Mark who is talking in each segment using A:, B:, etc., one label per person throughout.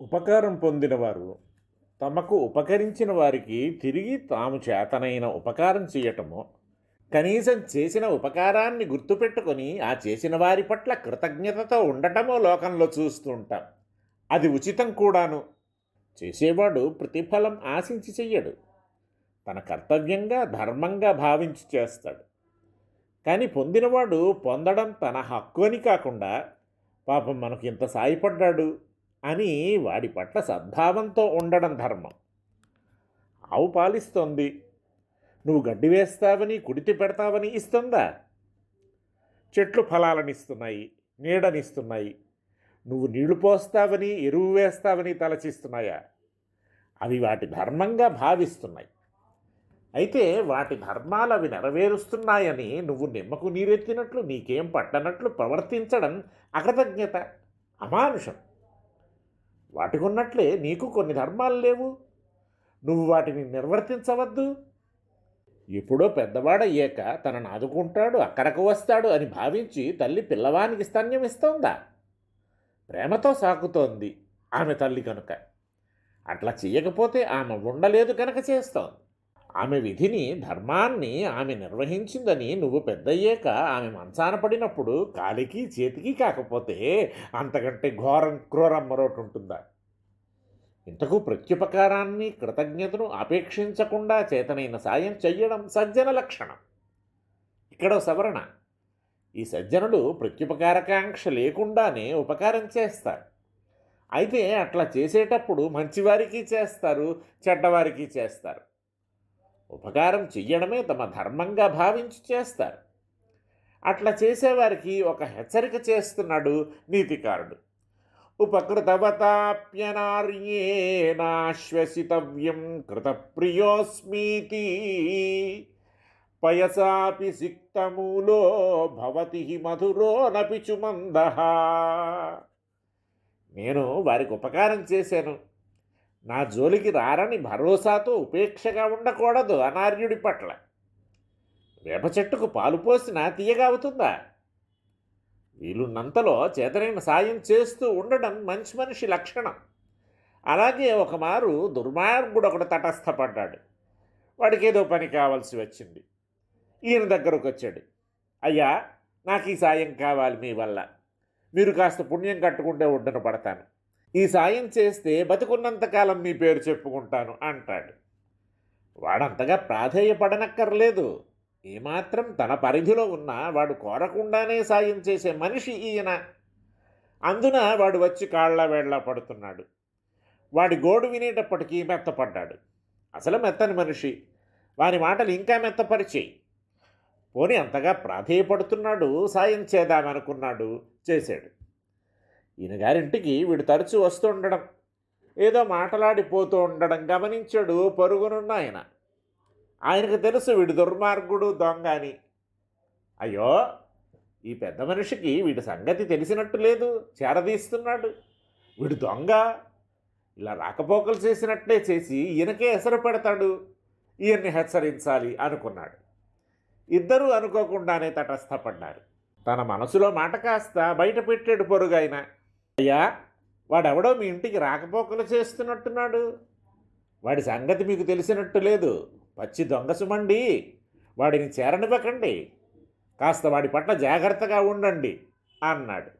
A: ఉపకారం పొందినవారు తమకు ఉపకరించిన వారికి తిరిగి తాము చేతనైన ఉపకారం చేయటము కనీసం చేసిన ఉపకారాన్ని గుర్తుపెట్టుకొని ఆ చేసిన వారి పట్ల కృతజ్ఞతతో ఉండటమో లోకంలో చూస్తూ ఉంటాం అది ఉచితం కూడాను. చేసేవాడు ప్రతిఫలం ఆశించి చెయ్యడు. తన కర్తవ్యంగా ధర్మంగా భావించి చేస్తాడు. కానీ పొందినవాడు పొందడం తన హక్కు అని కాకుండా పాపం మనకు ఇంత సాయపడ్డాడు. అని వాడి పట్ల సద్భావంతో ఉండడం ధర్మం. ఆవు పాలిస్తోంది. నువ్వు గడ్డి వేస్తావని కుడితి పెడతావని ఇస్తుందా? చెట్లు ఫలాలనిస్తున్నాయి నీడనిస్తున్నాయి. నువ్వు నీళ్ళు పోస్తావని ఎరువు వేస్తావని తలచిస్తున్నాయా? అవి వాటి ధర్మంగా భావిస్తున్నాయి. అయితే వాటి ధర్మాలు అవి నెరవేరుస్తున్నాయని నువ్వు నిమ్మకు నీరెత్తినట్లు నీకేం పట్టనట్లు ప్రవర్తించడం అకృతజ్ఞత అమానుషం. వాటికి ఉన్నట్లే నీకు కొన్ని ధర్మాలు లేవు. నువ్వు వాటిని నిర్వర్తించవద్దు. ఎప్పుడో పెద్దవాడయ్యాక తనను ఆదుకుంటాడు అక్కడకు వస్తాడు అని భావించి తల్లి పిల్లవానికి స్తన్యం ఇస్తోందా? ప్రేమతో సాకుతోంది ఆమె తల్లి కనుక. అట్లా చెయ్యకపోతే ఆమె ఉండలేదు కనుక చేస్తోంది. ఆమె విధిని ధర్మాన్ని ఆమె నిర్వహించిందని నువ్వు పెద్దయ్యాక ఆమె మంచాన పడినప్పుడు కాలికి చేతికి కాకపోతే అంతకంటే ఘోరం క్రూరం మరొకటి ఉంటుందా? ఇంతకు ప్రత్యుపకారాన్ని కృతజ్ఞతను అపేక్షించకుండా చేతనైన సాయం చెయ్యడం సజ్జన లక్షణం. ఇక్కడ సవరణ. ఈ సజ్జనులు ప్రత్యుపకారకాంక్ష లేకుండానే ఉపకారం చేస్తారు. అయితే అట్లా చేసేటప్పుడు మంచివారికి చేస్తారు చెడ్డవారికి చేస్తారు. ఉపకారం చెయ్యడమే తమ ధర్మంగా భావించి చేస్తారు. అట్లా చేసేవారికి ఒక హెచ్చరిక చేస్తున్నాడు నీతికారుడు. ఉపకృతవతాప్యనార్యేనాశ్వసితవ్యం కృతప్రియోస్మీతి. పయసాపి సిక్తమూలో భవతి మధురో నపిచు మందహ నేను వారికి ఉపకారం చేశాను. నా జోలికి రారని భరోసాతో ఉపేక్షగా ఉండకూడదు అనార్యుడి పట్ల. వేప చెట్టుకు పాలు పోసినా తీయగా అవుతుందా? వీలున్నంతలో చేతనైన సాయం చేస్తూ ఉండడం మంచి మనిషి లక్షణం. అలాగే ఒకమారు దుర్మార్గుడు ఒకడు తటస్థపడ్డాడు. వాడికి ఏదో పని కావాల్సి వచ్చింది. ఈయన దగ్గరకు వచ్చాడు అయ్యా నాకు ఈ సాయం కావాలి మీ వల్ల. మీరు కాస్త పుణ్యం కట్టుకుంటే ఒడ్డున పడతాను. ఈ సాయం చేస్తే బతుకున్నంతకాలం మీ పేరు చెప్పుకుంటాను అంటాడు. వాడంతగా ప్రాధేయపడనక్కర్లేదు. ఏమాత్రం తన పరిధిలో ఉన్నా వాడు కోరకుండానే సాయం చేసే మనిషి ఈయన. అందున వాడు వచ్చి కాళ్ళ వేళ్ళ పడుతున్నాడు. వాడి గోడు వినేటప్పటికీ మెత్తపడ్డాడు. అసలు మెత్తని మనిషి. వాని మాటలు ఇంకా మెత్తపరిచేయి. పోని అంతగా ప్రాధేయపడుతున్నాడు సాయం చేద్దామనుకున్నాడు చేశాడు. ఈయన గారింటికి వీడు తరచూ వస్తూ ఉండడం. ఏదో మాటలాడిపోతూ ఉండడం గమనించాడు పరుగునున్న ఆయన. ఆయనకు తెలుసు వీడు దుర్మార్గుడు దొంగ అని అయ్యో ఈ పెద్ద మనిషికి వీడి సంగతి తెలిసినట్టు లేదు చేరదీస్తున్నాడు. వీడు దొంగ. ఇలా రాకపోకలు చేసినట్లే చేసి ఈయనకే ఎసరు పెడతాడు. ఈయన్ని హెచ్చరించాలి అనుకున్నాడు. ఇద్దరూ అనుకోకుండానే తటస్థపడ్డారు. తన మనసులో మాట కాస్త బయట పెట్టాడు పొరుగైనా. అయ్యా వాడెవడో మీ ఇంటికి రాకపోకలు చేస్తున్నట్టున్నాడు. వాడి సంగతి మీకు తెలిసినట్టు లేదు. పచ్చి దొంగసుమండి వాడిని చేరనివ్వకండి. కాస్త వాడి పట్ల జాగ్రత్తగా ఉండండి అన్నాడు.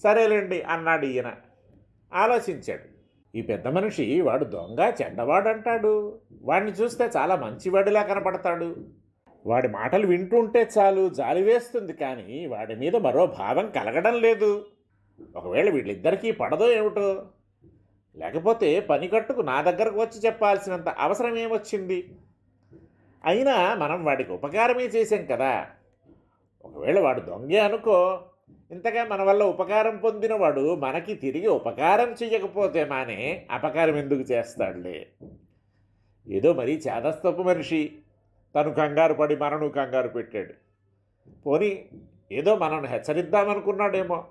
A: సరేలేండి అన్నాడు ఈయన. ఆలోచించాడు. ఈ పెద్ద మనిషి వాడు దొంగ చెడ్డవాడంటాడు. వాడిని చూస్తే చాలా మంచివాడిలా కనపడతాడు. వాడి మాటలు వింటుంటే చాలు జాలి వేస్తుంది కానీ వాడి మీద మరో భావం కలగడం లేదు. ఒకవేళ వీళ్ళిద్దరికీ పడదో ఏమిటో? లేకపోతే పని కట్టుకు నా దగ్గరకు వచ్చి చెప్పాల్సినంత అవసరం ఏమొచ్చింది? అయినా మనం వాడికి ఉపకారమే చేశాం కదా. ఒకవేళ వాడు దొంగే అనుకో ఇంతగా మన వల్ల ఉపకారం పొందినవాడు మనకి తిరిగి ఉపకారం చెయ్యకపోతే మానే అపకారం ఎందుకు చేస్తాడులే? ఏదో మరీ చేదస్తపు మనిషి. తను కంగారు పడి మనను కంగారు పెట్టాడు. పోనీ ఏదో మనల్ని హెచ్చరిద్దామనుకున్నాడేమో.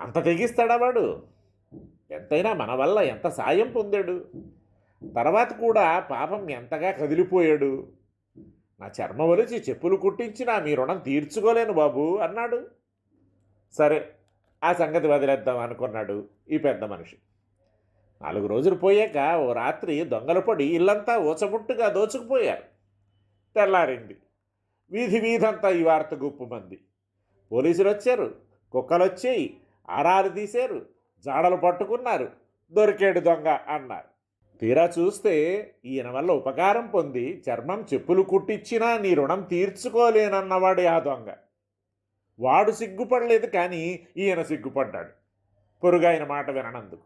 A: అంత తెగిస్తాడా వాడు? ఎంతైనా మన వల్ల ఎంత సాయం పొందాడు? తర్వాత కూడా పాపం ఎంతగా కదిలిపోయాడు? నా చర్మ వలిచి చెప్పులు కుట్టించినా మీ రుణం తీర్చుకోలేను బాబు అన్నాడు. సరే ఆ సంగతి వదిలేద్దాం అనుకున్నాడు ఈ పెద్ద మనిషి. నాలుగు రోజులు పోయాక ఓ రాత్రి దొంగలు పడి ఇల్లంతా ఊచముట్టుగా దోచుకుపోయారు. తెల్లారింది. వీధి వీధంతా ఈ వార్త గుప్పుమంది పోలీసులు వచ్చారు కుక్కలు వచ్చాయి ఆరాలు తీశారు జాడలు పట్టుకున్నారు దొరికేడు దొంగ అన్నారు. తీరా చూస్తే ఈయన వల్ల ఉపకారం పొంది చర్మం చెప్పులు కుట్టించినా నీ రుణం తీర్చుకోలేనన్నవాడు ఆ దొంగ. వాడు సిగ్గుపడలేదు కానీ ఈయన సిగ్గుపడ్డాడు. పొరుగాయన మాట విననందుకు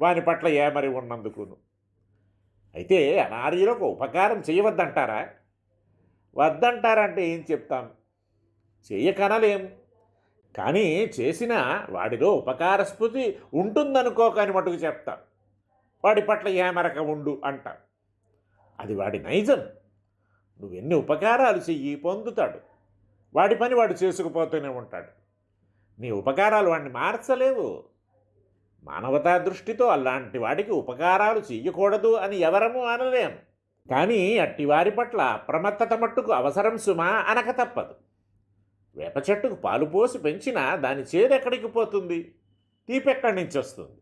A: వాని పట్ల ఏమరి ఉన్నందుకును. అయితే అనార్యులకు ఉపకారం చేయవద్దంటారా? వద్దంటారంటే ఏం చెప్తాం? చెయ్యకనలేం కానీ చేసిన వాడిలో ఉపకార స్మృతి ఉంటుందనుకోకని మటుకు చెప్తా. వాడి పట్ల ఏమరక ఉండు అంటాం. అది వాడి నైజం. నువ్వెన్ని ఉపకారాలు చెయ్యి పొందుతాడు. వాడి పని వాడు చేసుకుపోతూనే ఉంటాడు. నీ ఉపకారాలు వాడిని మార్చలేవు. మానవతా దృష్టితో అలాంటి వాడికి ఉపకారాలు చెయ్యకూడదు అని ఎవరము అనలేం. కానీ అట్టివారి పట్ల అప్రమత్తత మట్టుకు అవసరం సుమా అనక తప్పదు. వేప చెట్టుకు పాలు పోసి పెంచినా దాని చేదు ఎక్కడికి పోతుంది? తీపెక్కడి నుంచి వస్తుంది?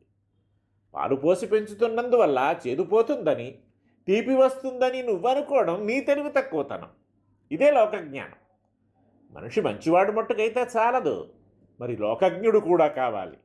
A: పాలు పోసి పెంచుతున్నందువల్ల చేదు పోతుందని తీపి వస్తుందని నువ్వనుకోవడం నీ తెలివి తక్కువతనం. ఇదే లోకజ్ఞానం. మనిషి మంచివాడు మట్టుకైతే చాలదు. మరి లోకజ్ఞుడు కూడా కావాలి.